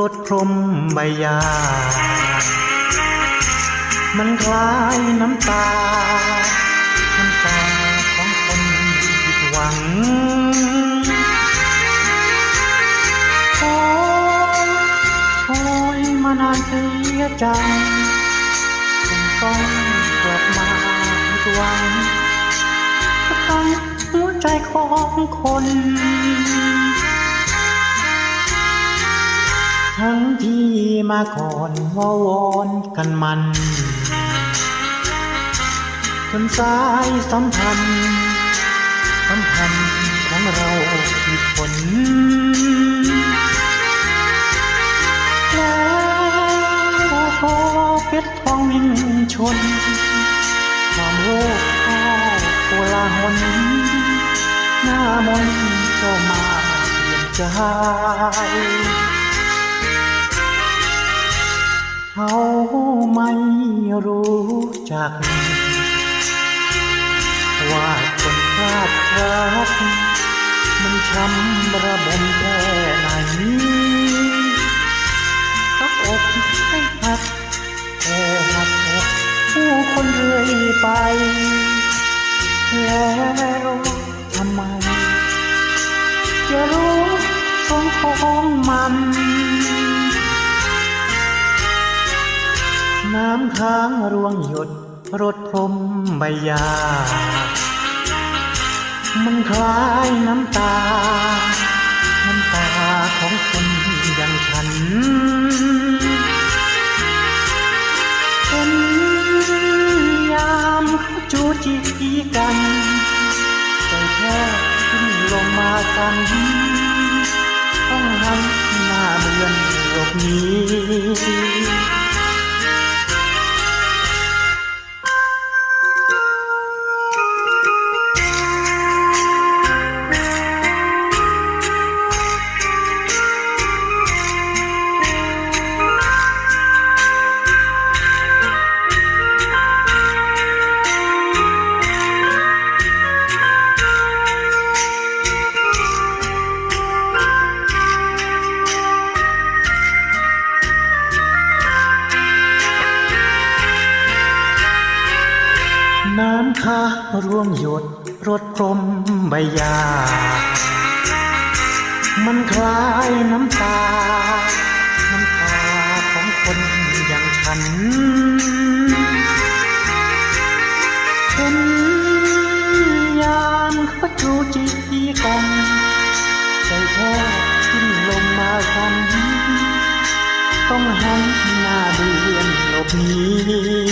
รถพรมใบยา มันคล้ายน้ำตา น้ำตาของคนผิดหวังโอ้ยโอยมานานเสียจังคงต้องกลับมาผิดหวังทั้งหัวใจของคน ทั้งที่มาก่อนวาวอนกันมัน จนสายสัมพันธ์สัมพันธ์ของเราผิดผลแล้วพอเพชรทองมิ่งชนความโลภข้อโกลาหลหน้ามนต์ก็มาเปลี่ยนใจ เขาไม่รู้จัก ว่าคนพลาดพลัดมันช้ำระบมแค่ไหนตักอกให้หักแค่หักอกผู้คนเรื่อยไป แล้วทำไม จะรู้สงของมัน น้ำค้างร่วงหยดรดพรมใบยา มันคล้ายน้ำตา น้ำตาของคนอย่างฉันเป็นยามเขาจูจีกันใจแค่ขึ้นลงมากันต้องหันหน้าเบือนหลบหนี น้ำค้างร่วงหยดรดพรมใบยา มันคล้ายน้ำตา น้ำตาของคนอย่างฉันเป็นยามเขาจูจีกันใจแท้ขึ้นลงมาคันต้องหันหน้าเบือนหลบหนี